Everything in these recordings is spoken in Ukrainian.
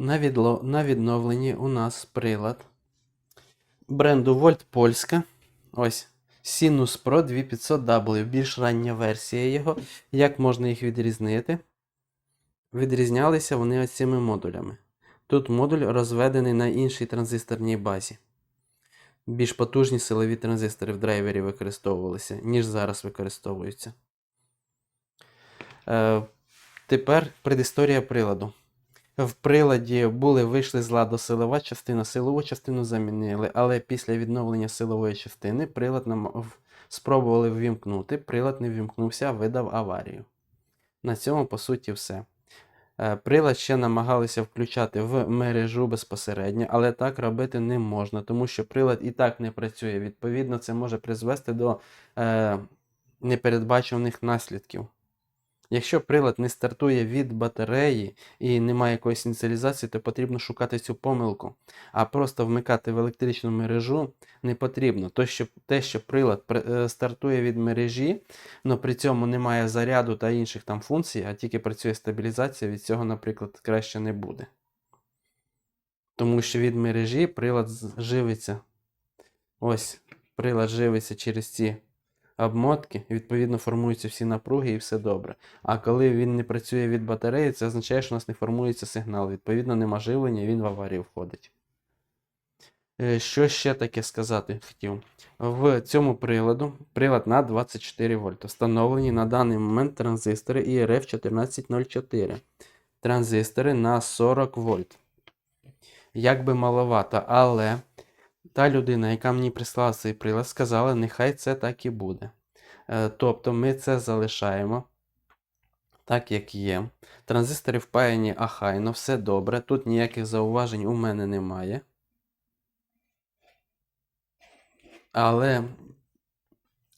На, відновленні у нас прилад бренду Volt Польська. Ось. Sinus Pro 2500W. Більш рання версія його. Як можна їх відрізнити? Відрізнялися вони ось цими модулями. Тут модуль розведений на іншій транзисторній базі. Більш потужні силові транзистори в драйвері використовувалися, ніж зараз використовуються. Е, тепер предісторія приладу. В приладі були вийшли з ладу силова частина, силову частину замінили, але після відновлення силової частини прилад нам спробували ввімкнути, прилад не ввімкнувся, видав аварію. На цьому, по суті, все. Е, Прилад ще намагалися включати в мережу безпосередньо, але так робити не можна, тому що прилад і так не працює. Відповідно, це може призвести до е, непередбачених наслідків. Якщо прилад не стартує від батареї і немає якоїсь ініціалізації, то потрібно шукати цю помилку. А просто вмикати в електричну мережу не потрібно. То, що, те, що прилад е, стартує від мережі, але при цьому немає заряду та інших там функцій, а тільки працює стабілізація, від цього, наприклад, краще не буде. Тому що від мережі прилад живиться. Ось, прилад живиться через ці обмотки, відповідно формуються всі напруги і все добре. А коли він не працює від батареї, це означає, що у нас не формується сигнал. Відповідно, нема живлення, він в аварію входить. Е, Що ще таке сказати хотів? В цьому приладу прилад на 24 вольта. Встановлені на даний момент транзистори IRF 1404. Транзистори на 40 вольт. Якби маловато, але та людина, яка мені прислала цей прилад, сказала, нехай це так і буде. Е, Тобто ми це залишаємо так, як є. Транзистори впаяні ахайно, все добре. Тут ніяких зауважень у мене немає. Але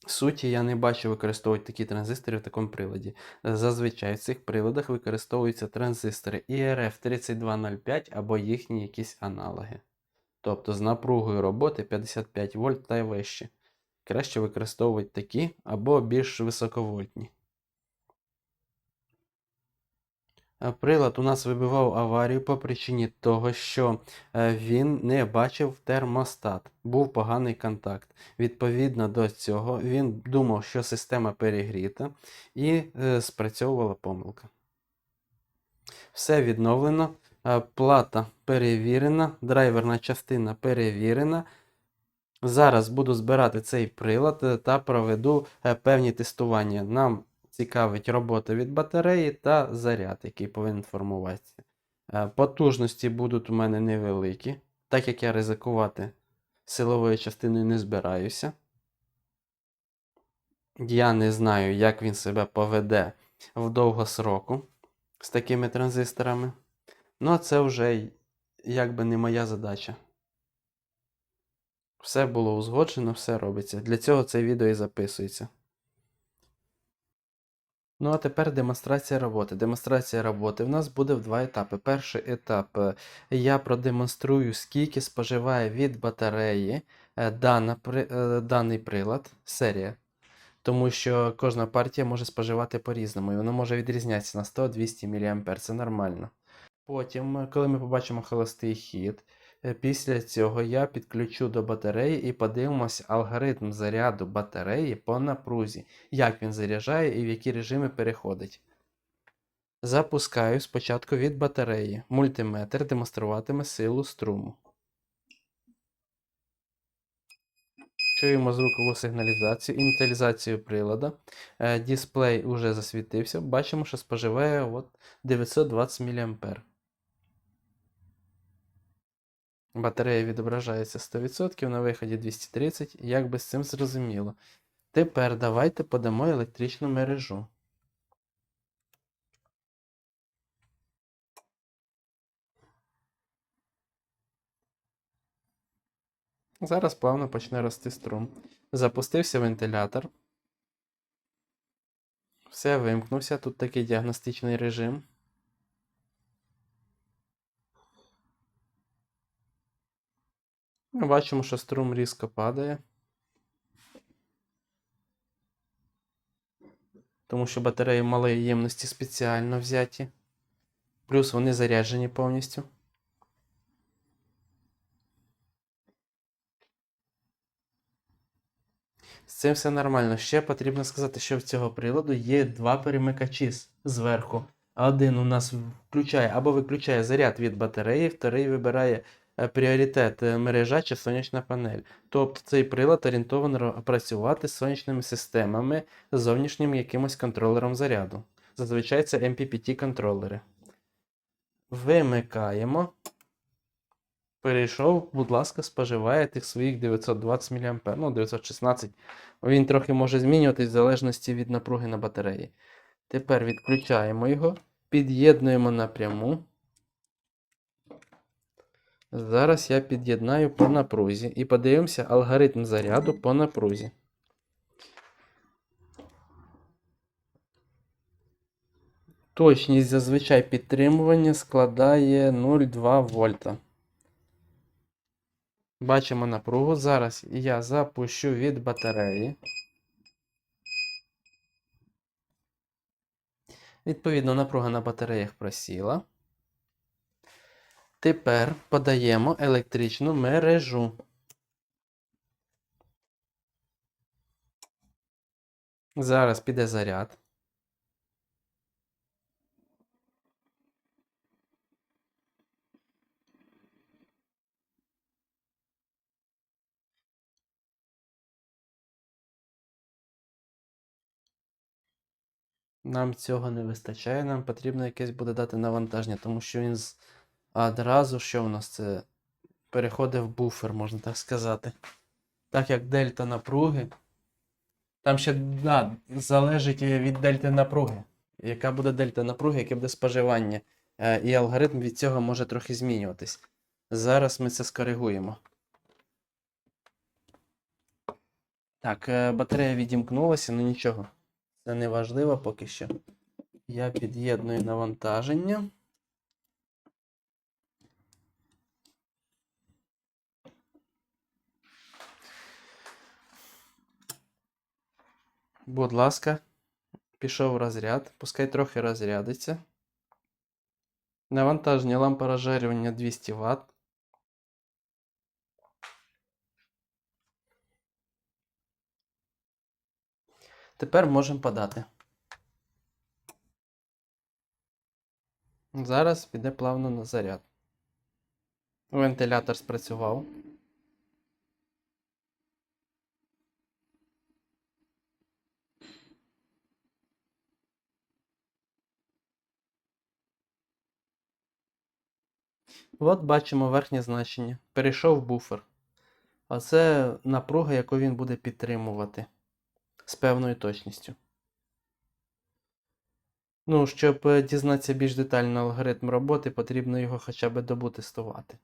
суті я не бачу використовувати такі транзистори в такому приладі. Зазвичай в цих приладах використовуються транзистори IRF 3205 або їхні якісь аналоги. Тобто з напругою роботи 55 вольт та й вище. Краще використовувати такі або більш високовольтні. Прилад у нас вибивав аварію по причині того, що е, він не бачив термостат, був поганий контакт. Відповідно до цього, він думав, що система перегріта, і е, спрацьовувала помилка. Все відновлено, плата перевірена, драйверна частина перевірена. Зараз буду збирати цей прилад е, та проведу е, певні тестування. Нам цікавить робота від батареї та заряд, який повинен формуватися. Е, Потужності будуть у мене невеликі, так як я ризикувати силовою частиною не збираюся. Я не знаю, як він себе поведе в довгосроку з такими транзисторами. Ну, а це вже якби не моя задача. Все було узгоджено, все робиться. Для цього це відео і записується. Ну, а тепер демонстрація роботи. Демонстрація роботи в нас буде в два етапи. Перший етап е, я продемонструю, скільки споживає від батареї е, дана, е, даний прилад, серія. Тому що кожна партія може споживати по-різному, і вона може відрізнятися на 100-200 мА. Це нормально. Потім, е, коли ми побачимо холостий хід, е, після цього я підключу до батареї і подивимося алгоритм заряду батареї по напрузі, як він заряджає і в які режими переходить. Запускаю спочатку від батареї. Мультиметр демонструватиме силу струму. Чуємо звукову сигналізацію, ініціалізацію прилада. Е, Дисплей уже засвітився. Бачимо, що споживає от 920 мА. Батарея відображається 100%, на виході 230, як би з цим зрозуміло. Тепер давайте подамо електричну мережу. Зараз плавно почне рости струм. Запустився вентилятор. Все вимкнувся. Тут такий діагностичний режим. Ми бачимо, що струм різко падає. Тому що батареї малої ємності спеціально взяті. Плюс вони заряджені повністю. З цим все нормально. Ще потрібно сказати, що в цього приладу є два перемикачі зверху. Один у нас включає або виключає заряд від батареї, вторий вибирає пріоритет е, мережа чи сонячна панель. Тобто цей прилад орієнтовано працювати з сонячними системами, з зовнішнім якимось контролером заряду. Зазвичай це MPPT контролери. Вимикаємо. Перейшов, будь ласка, споживає тих своїх 920 мА, ну 916. Він трохи може змінюватись в залежності від напруги на батареї. Тепер відключаємо його, під'єднуємо напряму. Зараз я під'єднаю по напрузі і подивимося алгоритм заряду по напрузі. Точність зазвичай підтримування складає 0,2 вольта. Бачимо напругу. Зараз я запущу від батареї. Відповідно, напруга на батареях просіла. Тепер подаємо електричну мережу. Зараз піде заряд. Нам цього не вистачає, нам потрібно якесь буде дати навантаження, тому що він з... одразу, що у нас це переходить в буфер, можна так сказати. Так як дельта напруги. Там ще да, залежить від дельти напруги. Яка буде дельта напруги, яке буде споживання. Е, І алгоритм від цього може трохи змінюватись. Зараз ми це скоригуємо. Так, е, батарея відімкнулася, ну нічого. Це не важливо поки що. Я під'єдную навантаження. Будь ласка, пішов розряд. Пускай трохи розрядиться. Навантаження лампа розжарювання 200 Вт. Тепер можемо подати. Зараз піде плавно на заряд. Вентилятор спрацював. От бачимо верхнє значення. Перейшов буфер. А це напруга, яку він буде підтримувати з певною точністю. Ну, щоб е, дізнатися більш детально алгоритм роботи, потрібно його хоча б добу тестувати.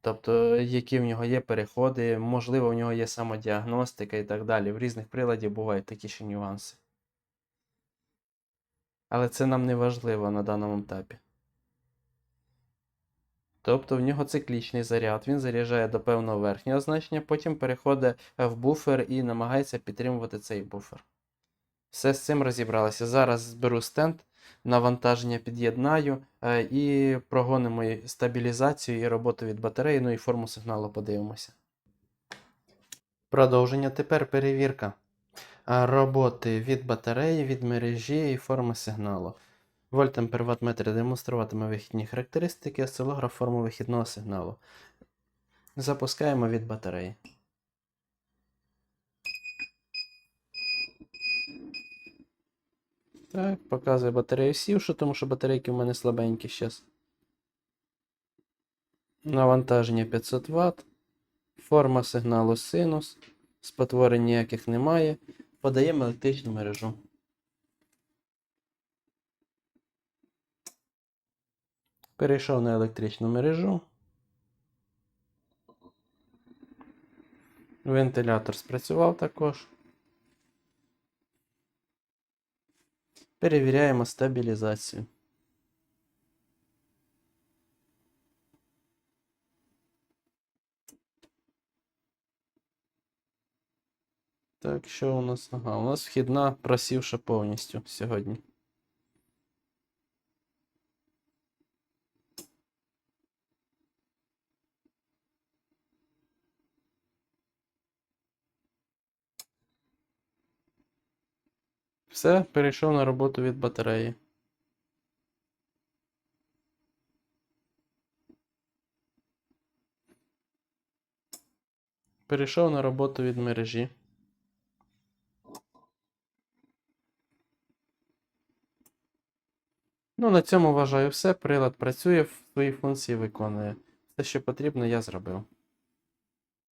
Тобто, які в нього є переходи, можливо, в нього є самодіагностика і так далі. В різних приладів бувають такі ще нюанси. Але це нам не важливо на даному етапі. Тобто в нього циклічний заряд, він заряджає до певного верхнього значення, потім переходить в буфер і намагається підтримувати цей буфер. Все з цим розібралися. Зараз зберу стенд, навантаження під'єднаю е, і прогонимо стабілізацію і роботу від батареї, ну і форму сигналу подивимося. Продовження тепер перевірка е, роботи від батареї, від мережі і форми сигналу. Вольтампер ваттметр демонструватиме вихідні характеристики, осцилограф форму вихідного сигналу. Запускаємо від батареї. Так, показує батарею сівшу, тому що батарейки в мене слабенькі зараз. Навантаження 500 Вт. Форма сигналу синус. Спотворень ніяких немає. Подаємо електричну мережу. Перейшов на електричну мережу. Вентилятор спрацював також. Перевіряємо стабілізацію. Так, що у нас? Ага, у нас вхідна просівша повністю сьогодні. Все, перейшов на роботу від батареї. Перейшов на роботу від мережі. Ну, на цьому вважаю все. Прилад працює, свої функції виконує. Все, що потрібно, я зробив.